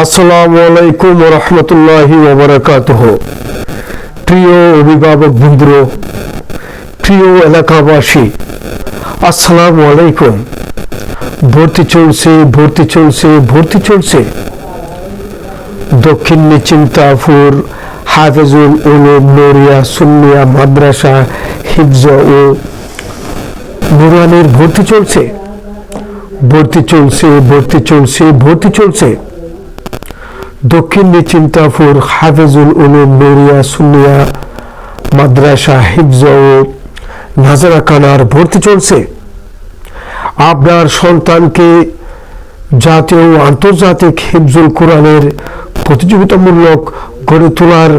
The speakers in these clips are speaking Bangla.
আসসালামু আলাইকুম রহমতুল্লাহি ওবরাকাতুহ প্রিয় অভিভাবক বৃন্দ প্রিয় এলাকাবাসী, আসসালামু আলাইকুম। ভর্তি চলছে ভর্তি চলছে ভর্তি চলছে। দক্ষিণ চিন্তাপুর হাফেজুল উলুম নরিয়া সুন্নিয়া মাদ্রাসা হিফজ ও নুরানের ভর্তি চলছে। ভর্তি চলছে ভর্তি চলছে ভর্তি চলছে। দক্ষিণ চিন্তাপুর হাফেজুল উলুম নরিয়া সুনিয়া মাদ্রাসা হিফজ নাজারা কানার ভর্তি চলছে। আপনার সন্তানকে জাতীয় আন্তর্জাতিক হিফজুল কোরআনের প্রতিযোগিতামূলক গড়ে তোলার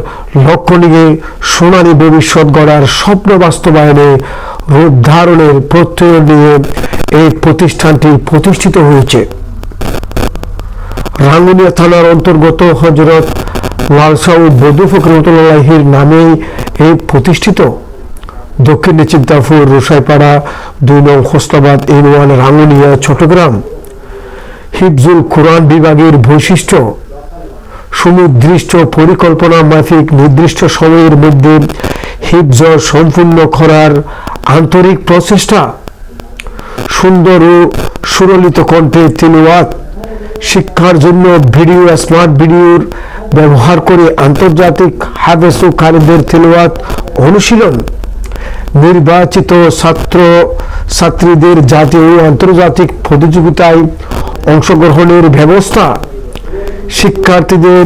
লক্ষ্য নিয়ে সোনালী ভবিষ্যৎ গড়ার স্বপ্ন বাস্তবায়নে রূপ ধারণের প্রত্যয় নিয়ে এই প্রতিষ্ঠানটি প্রতিষ্ঠিত হয়েছে। রাঙ্গুনিয়া থানার অন্তর্গত হজরত লালসাউ বদু ফকরতুল্লাহির নামেই এই প্রতিষ্ঠিত দক্ষিণ চিন্তাপুর, রোসাইপাড়া, দুই নং হোসলাবাদ ইউনিয়ন রাঙ্গুনিয়া, চট্টগ্রাম। হিফজুল কোরআন বিভাগের বৈশিষ্ট্য, সুনির্দিষ্ট পরিকল্পনা মাফিক নির্দিষ্ট সময়ের মধ্যে হিফজ সম্পূর্ণ করার আন্তরিক প্রচেষ্টা। সুন্দর ও সুরলিত কণ্ঠে তিলওয়াত শিক্ষার জন্য ভিডিও স্মার্ট ভিডিওর ব্যবহার করে আন্তর্জাতিক হাফেজ ও কারিদের তেলোয়াত অনুশীলন। নির্বাচিত ছাত্র ছাত্রীদের জাতীয় ও আন্তর্জাতিক প্রতিযোগিতায় অংশগ্রহণের ব্যবস্থা। শিক্ষার্থীদের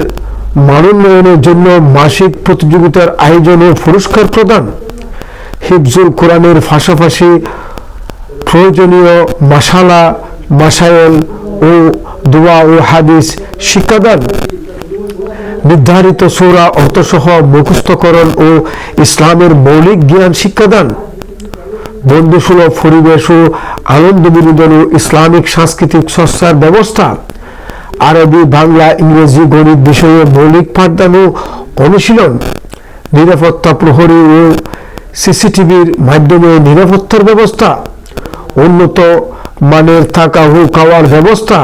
মানোন্নয়নের জন্য মাসিক প্রতিযোগিতার আয়োজন পুরস্কার প্রদান। হিফজুল কোরআনের পাশাপাশি প্রয়োজনীয় মাসালা, মাসায়ল ও দোয়া ও হাদিস শিক্ষাদান। নির্ধারিত সৌরা অর্থসহ মুখস্থকরণ ও ইসলামের মৌলিক জ্ঞান শিক্ষাদান। বন্ধুসুলভ পরিবেশ ও আনন্দ বিনোদন ও ইসলামিক সাংস্কৃতিক চর্চার ব্যবস্থা। আরবি, বাংলা, ইংরেজি, গণিত বিষয়ে মৌলিক পাঠদান ও অনুশীলন। নিরাপত্তা প্রহরী ও সিসিটিভির মাধ্যমে নিরাপত্তার ব্যবস্থা। উন্নত মানের থাকা হু খাওয়ার ব্যবস্থা।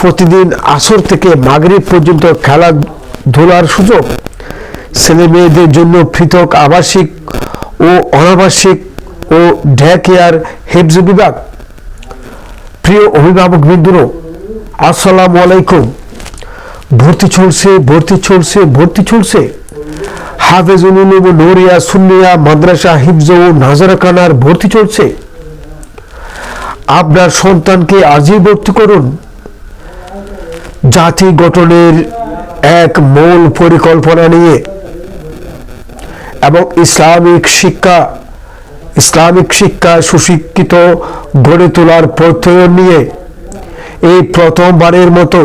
প্রতিদিন আসর থেকে মাগরিব পর্যন্ত খেলাধুলার সুযোগ। ছেলে মেয়েদের জন্য পৃথক আবাসিক ও অনাবাসিক ও ডে কেয়ার হেফজ বিভাগ। প্রিয় অভিভাবক বিন্দুরও আসসালামু আলাইকুম। ভর্তি চলছে ভর্তি চলছে ভর্তি চলছে। উলুম ও সুন্নিয়া মাদ্রাসা হিফজ ও নাজারাকানার ভর্তি চলছে। আপনার সন্তানকে আজই ভর্তি করুন। জাতি গঠনের এক মূল পরিকল্পনা নিয়ে এবং ইসলামিক শিক্ষা ইসলামিক শিক্ষা সুশিক্ষিত গড়ে তোলার প্রত্যয়ন নিয়ে এই প্রথমবারের মতো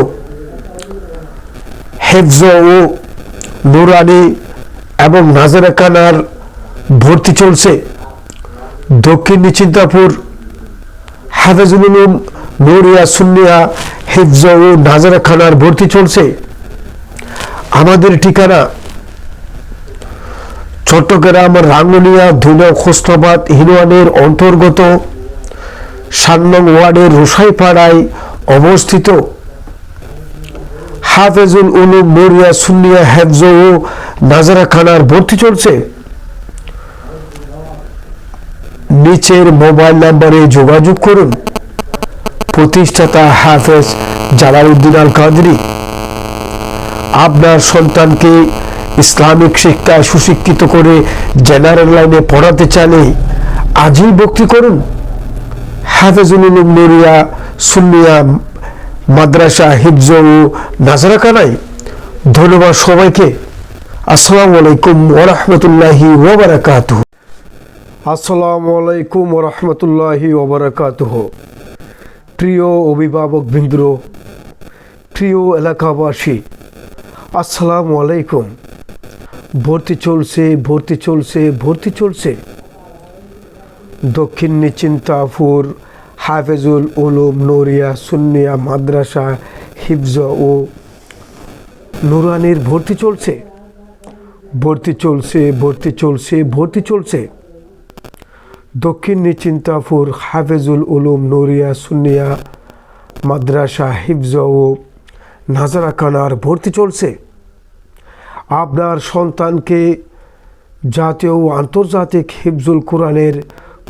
হেফজ ও নুরানি এবং নাজারাকানার ভর্তি চলছে। দক্ষিণ চিন্তাপুর হাফেজুল উলুম, নুরিয়া, সুন্নিয়া, হিফজ ও নাজারা খানার ভর্তি চলছে। আমাদের ঠিকানা চট্টগ্রাম, রাঙ্গুনিয়া ধুলো খোস্তাবাদ হিরোয়ানের অন্তর্গত সান্নং ওয়ার্ডের রোসাইপাড়ায় অবস্থিত। হাফেজুল উলুম, নুরিয়া, সুন্নিয়া, হেফজ ও নাজারা খানার ভর্তি চলছে। নিচের মোবাইল নাম্বারে যোগাযোগ করুন। প্রতিষ্ঠাতা হাফেজ জালালউদ্দিন আল কাদরি আপনার সন্তানকে ইসলামিক শিক্ষায় সুশিক্ষিত করে জেনারেল লাইনে পড়াতে চাইলে আজই ভক্তি করুন। হাফেজুল উলুম নুরিয়া সুন্নিয়া মাদ্রাসা হিফজ ও ধন্যবাদ সবাইকে। আসসালামু আলাইকুম ওরহমতুল্লাহি ওবরাকাতুহ আসসালামু আলাইকুম রহমতুল্লাহি ওবরাকাতুহ প্রিয় অভিভাবক বৃন্দ, প্রিয় এলাকাবাসী, আসসালামু আলাইকুম। ভর্তি চলছে ভর্তি চলছে ভর্তি চলছে। দক্ষিণ চিন্তাপুর হাফেজুল উলুম নরিয়া সুন্নিয়া মাদ্রাসা হিফজ ও নুরানির ভর্তি চলছে। ভর্তি চলছে ভর্তি চলছে ভর্তি চলছে। দক্ষিণ চিন্তাপুর হাফেজুল উলুম নরিয়া সুন্নিয়া মাদ্রাসা হিফজ ও নাজারাখানার ভর্তি চলছে। আপনার সন্তানকে জাতীয় ও আন্তর্জাতিক হিফজুল কোরআনের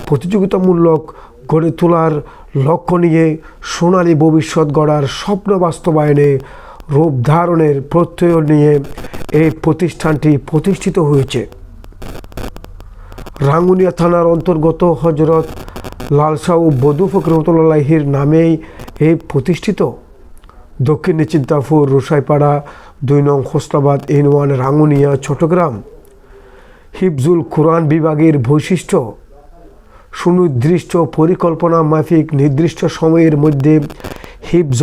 প্রতিযোগিতামূলক গড়ে তোলার লক্ষ্য নিয়ে সোনালী ভবিষ্যৎ গড়ার স্বপ্ন বাস্তবায়নে রূপ ধারণের প্রত্যয় নিয়ে এই প্রতিষ্ঠানটি প্রতিষ্ঠিত হয়েছে। রাঙ্গুনিয়া থানার অন্তর্গত হজরত লালসা ও বধু ফকরমতুল্লাহির নামেই এই প্রতিষ্ঠিত। দক্ষিণ চিন্তাপুর রুসাইপাড়া, দুই নং হোসলাবাদ এন ওয়ান রাঙ্গুনিয়া, চট্টগ্রাম। হিফজুল কোরআন বিভাগের বৈশিষ্ট্য, সুনির্দিষ্ট পরিকল্পনা মাফিক নির্দিষ্ট সময়ের মধ্যে হিফজ